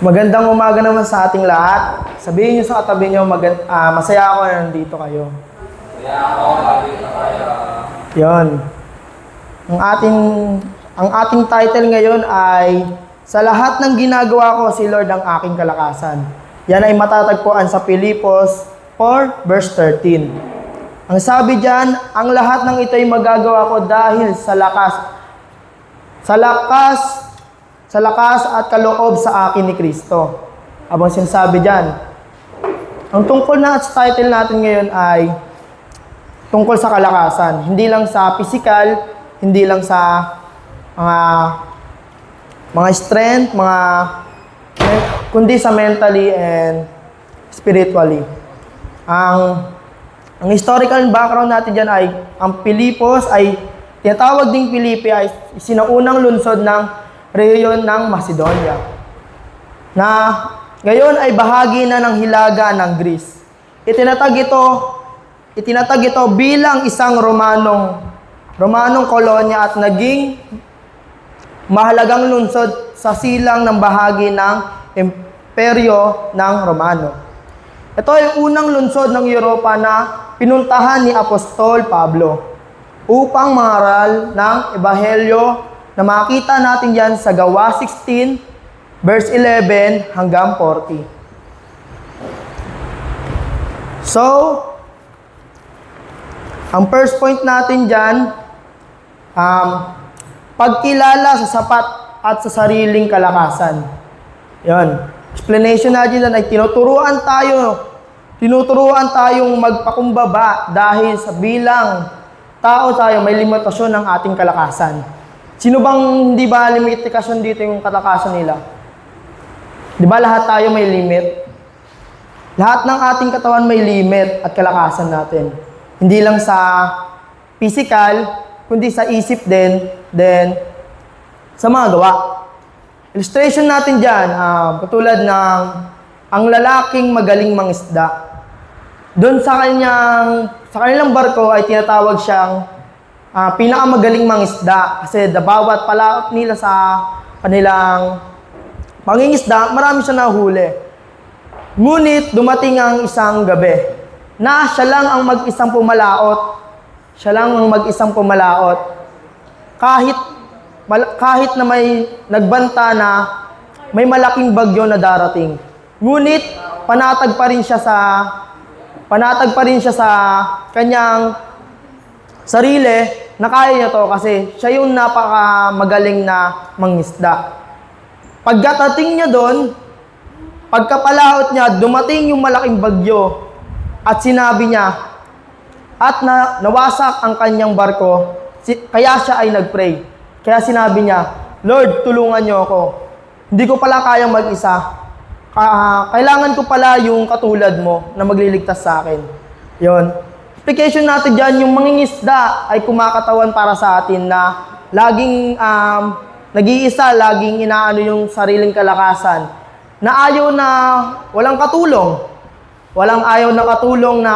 Magandang umaga naman sa ating lahat. Sabihin niyo sa katabi niyo, magan- ah, masaya ako na nandito kayo. Yon. Ang ating ang ating title ngayon ay sa lahat ng ginagawa ko si Lord ang aking kalakasan. Yan ay matatagpuan sa Pilipos 4 verse 13. Ang sabi diyan, ang lahat ng ito ay magagawa ko dahil sa lakas sa lakas sa lakas at kaloob sa akin ni Kristo. Abang sinasabi diyan. Ang tungkol na sa title natin ngayon ay tungkol sa kalakasan. Hindi lang sa physical, hindi lang sa mga mga strength, mga kundi sa mentally and spiritually. Ang ang historical background natin diyan ay ang Pilipos ay tinatawag ding Pilipi ay sinaunang lungsod ng rehiyon ng Macedonia na ngayon ay bahagi na ng hilaga ng Greece. Itinatag ito itinatag ito bilang isang Romanong Romanong kolonya at naging mahalagang lungsod sa silang ng bahagi ng imperyo ng Romano. Ito ay unang lungsod ng Europa na pinuntahan ni Apostol Pablo upang mangaral ng Ebahhelyo na makita natin yan sa Gawa 16, verse 11 hanggang 40. So, ang first point natin dyan, um, pagkilala sa sapat at sa sariling kalakasan. Yon. Explanation natin ay tinuturuan tayo, tinuturuan tayong magpakumbaba dahil sa bilang tao tayo may limitasyon ng ating kalakasan. Sino bang hindi ba limitasyon dito yung kalakasan nila? Di ba lahat tayo may limit? Lahat ng ating katawan may limit at kalakasan natin. Hindi lang sa physical, kundi sa isip din, then sa mga gawa. Illustration natin dyan, ah, katulad ng ang lalaking magaling mangisda. Doon sa kanyang, sa kanilang barko ay tinatawag siyang ah, pinakamagaling mangisda kasi the bawat palaot nila sa kanilang pangingisda, marami siya nahuli. Ngunit dumating ang isang gabi na siya lang ang mag-isang pumalaot. Siya lang ang mag-isang pumalaot. Kahit kahit na may nagbanta na may malaking bagyo na darating. Ngunit panatag pa rin siya sa panatag pa rin siya sa kanyang sarili na kaya niya to kasi siya yung napakamagaling na mangisda. Pagkatating niya doon, pagkapalaot niya, dumating yung malaking bagyo at sinabi niya, at na, nawasak ang kanyang barko, si, kaya siya ay nagpray. Kaya sinabi niya, Lord, tulungan niyo ako. Hindi ko pala kayang mag-isa. Ka- kailangan ko pala yung katulad mo na magliligtas sa akin. Yon. Application natin dyan, yung mangingisda ay kumakatawan para sa atin na laging um, nag-iisa, laging inaano yung sariling kalakasan. Na ayaw na walang katulong. Walang ayaw na katulong na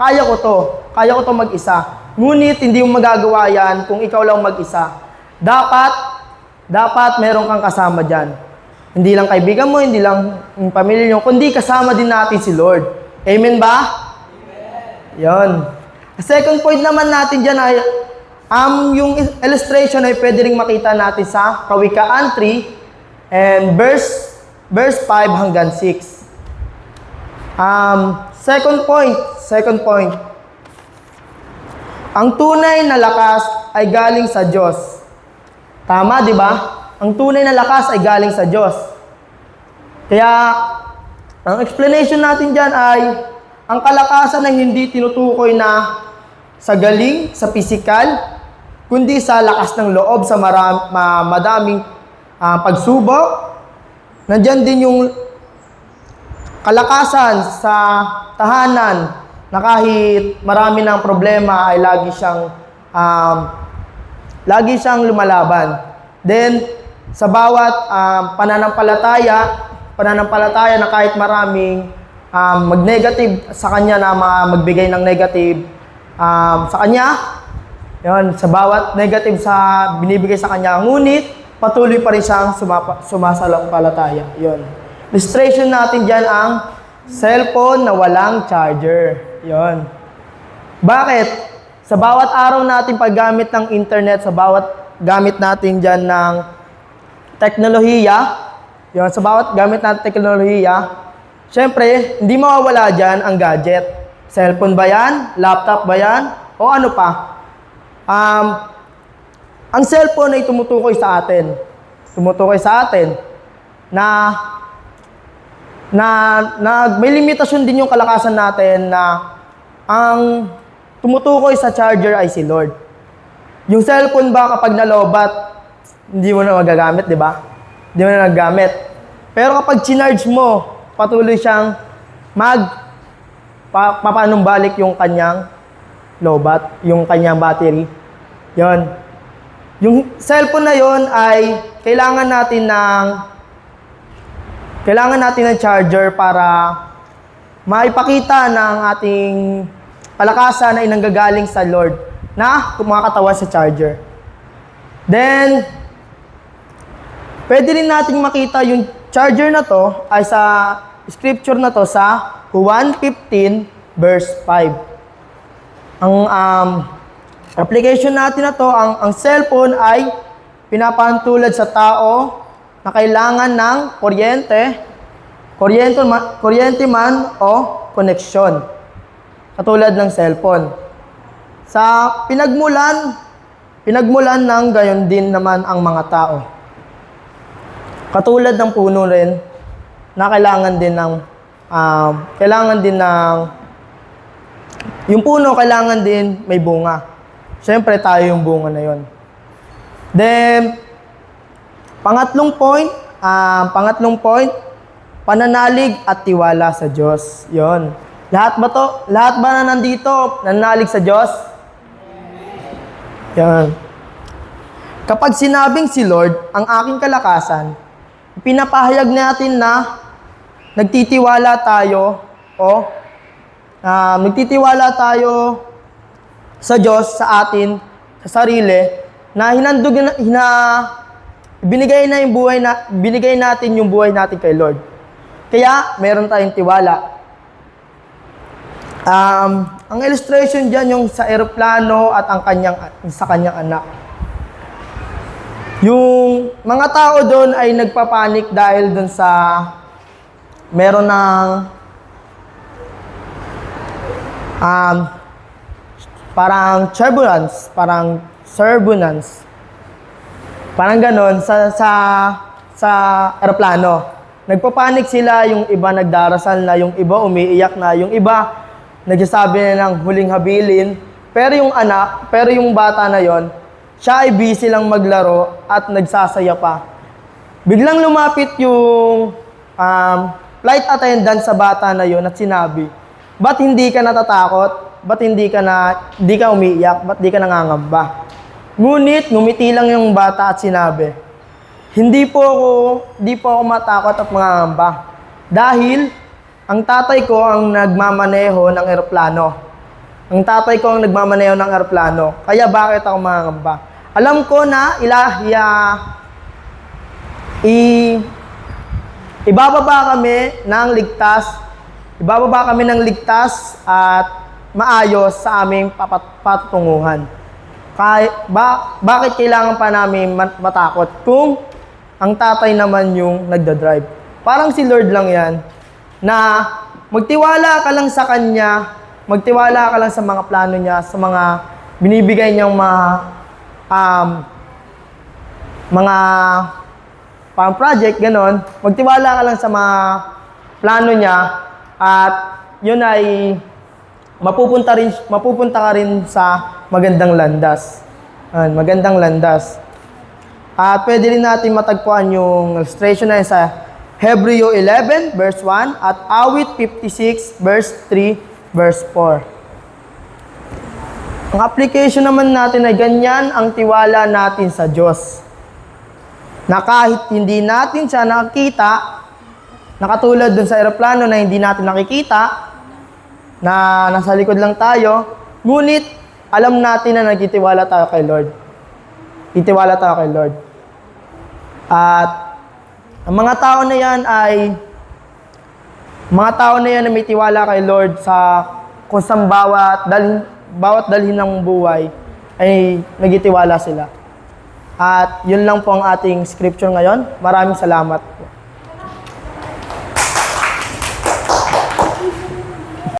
kaya ko to, kaya ko to mag-isa. Ngunit hindi mo magagawa yan kung ikaw lang mag-isa. Dapat, dapat meron kang kasama dyan. Hindi lang kaibigan mo, hindi lang yung pamilya nyo, kundi kasama din natin si Lord. Amen ba? Yon. Second point naman natin dyan ay, um, yung illustration ay pwede ring makita natin sa Kawikaan 3 and verse, verse 5 hanggang 6. Um, second point, second point. Ang tunay na lakas ay galing sa Diyos. Tama, di ba? Ang tunay na lakas ay galing sa Diyos. Kaya, ang explanation natin dyan ay, ang kalakasan ay hindi tinutukoy na sa galing, sa pisikal, kundi sa lakas ng loob sa maram, ma- madaming ah, pagsubok. Nandyan din yung kalakasan sa tahanan na kahit marami ng problema ay lagi siyang um, lagi siyang lumalaban. Then sa bawat um, pananampalataya, pananampalataya na kahit maraming um, mag-negative sa kanya na ma- magbigay ng negative um, sa kanya, yon sa bawat negative sa binibigay sa kanya, ngunit patuloy pa rin siyang sumapa, sumasalampalataya. Yun. Illustration natin dyan ang cellphone na walang charger. Yun. Bakit? Sa bawat araw natin paggamit ng internet, sa bawat gamit natin dyan ng teknolohiya, yun, sa bawat gamit natin teknolohiya, syempre, hindi mawawala dyan ang gadget. Cellphone ba yan? Laptop ba yan? O ano pa? Um, ang cellphone ay tumutukoy sa atin. Tumutukoy sa atin na na, na may limitasyon din yung kalakasan natin na ang tumutukoy sa charger ay si Lord. Yung cellphone ba kapag nalobat, hindi mo na magagamit, di ba? Hindi mo na nagagamit. Pero kapag chinarge mo, patuloy siyang mag pa, papanumbalik yung kanyang lobat, yung kanyang battery. Yon. Yung cellphone na yon ay kailangan natin ng kailangan natin ng charger para maipakita ng ating kalakasan ay nanggagaling sa Lord na kumakatawan sa charger. Then, pwede rin nating makita yung charger na to ay sa scripture na to sa 1.15 verse 5. Ang um, application natin na to, ang, ang cellphone ay pinapahantulad sa tao na kailangan ng kuryente, kuryente, ma- kuryente man o koneksyon. Katulad ng cellphone. Sa pinagmulan, pinagmulan ng gayon din naman ang mga tao. Katulad ng puno rin, na kailangan din ng, um, kailangan din ng, yung puno kailangan din may bunga. Siyempre tayo yung bunga na yon. Then, Pangatlong point, ah, pangatlong point, pananalig at tiwala sa Diyos. 'Yon. Lahat ba to? Lahat ba na nandito nananalig sa Diyos? Yan. Kapag sinabing si Lord ang aking kalakasan, pinapahayag natin na nagtitiwala tayo o ah, nagtitiwala tayo sa Diyos, sa atin, sa sarili, na hinandog na, hina, binigay na yung buhay na binigay natin yung buhay natin kay Lord. Kaya meron tayong tiwala. Um, ang illustration diyan yung sa eroplano at ang kanyang sa kanyang anak. Yung mga tao doon ay nagpapanik dahil doon sa meron ng um, parang turbulence, parang turbulence Parang ganon sa sa sa eroplano. Nagpapanik sila, yung iba nagdarasal na, yung iba umiiyak na, yung iba nagsasabi na ng huling habilin. Pero yung anak, pero yung bata na yon, siya ay busy lang maglaro at nagsasaya pa. Biglang lumapit yung um, flight attendant sa bata na yon at sinabi, Ba't hindi ka natatakot? Ba't hindi ka na, hindi ka umiiyak? Ba't di ka nangangamba? Ngunit, ngumiti lang yung bata at sinabi, hindi po ako, hindi po ako matakot at mangangamba. Dahil, ang tatay ko ang nagmamaneho ng eroplano. Ang tatay ko ang nagmamaneho ng eroplano. Kaya bakit ako mangangamba? Alam ko na ilahiya, i, ibababa kami ng ligtas, ibababa kami ng ligtas at maayos sa aming papat- patutunguhan. Kay, ba, bakit kailangan pa namin mat- matakot kung ang tatay naman yung nagda-drive? Parang si Lord lang yan na magtiwala ka lang sa Kanya, magtiwala ka lang sa mga plano niya, sa mga binibigay niyang mga um, mga pang project, ganon. Magtiwala ka lang sa mga plano niya at yun ay mapupunta rin mapupunta ka rin sa magandang landas. Ayan, magandang landas. At pwede rin natin matagpuan yung illustration na sa Hebreo 11 verse 1 at Awit 56 verse 3 verse 4. Ang application naman natin ay ganyan ang tiwala natin sa Diyos. Na kahit hindi natin siya nakakita, nakatulad dun sa aeroplano na hindi natin nakikita, na nasa likod lang tayo, ngunit alam natin na nagtitiwala tayo kay Lord. Itiwala tayo kay Lord. At ang mga tao na yan ay mga tao na yan na may tiwala kay Lord sa kung saan bawat dalhin, bawat dalhin ng buhay ay nagitiwala sila. At yun lang po ang ating scripture ngayon. Maraming salamat.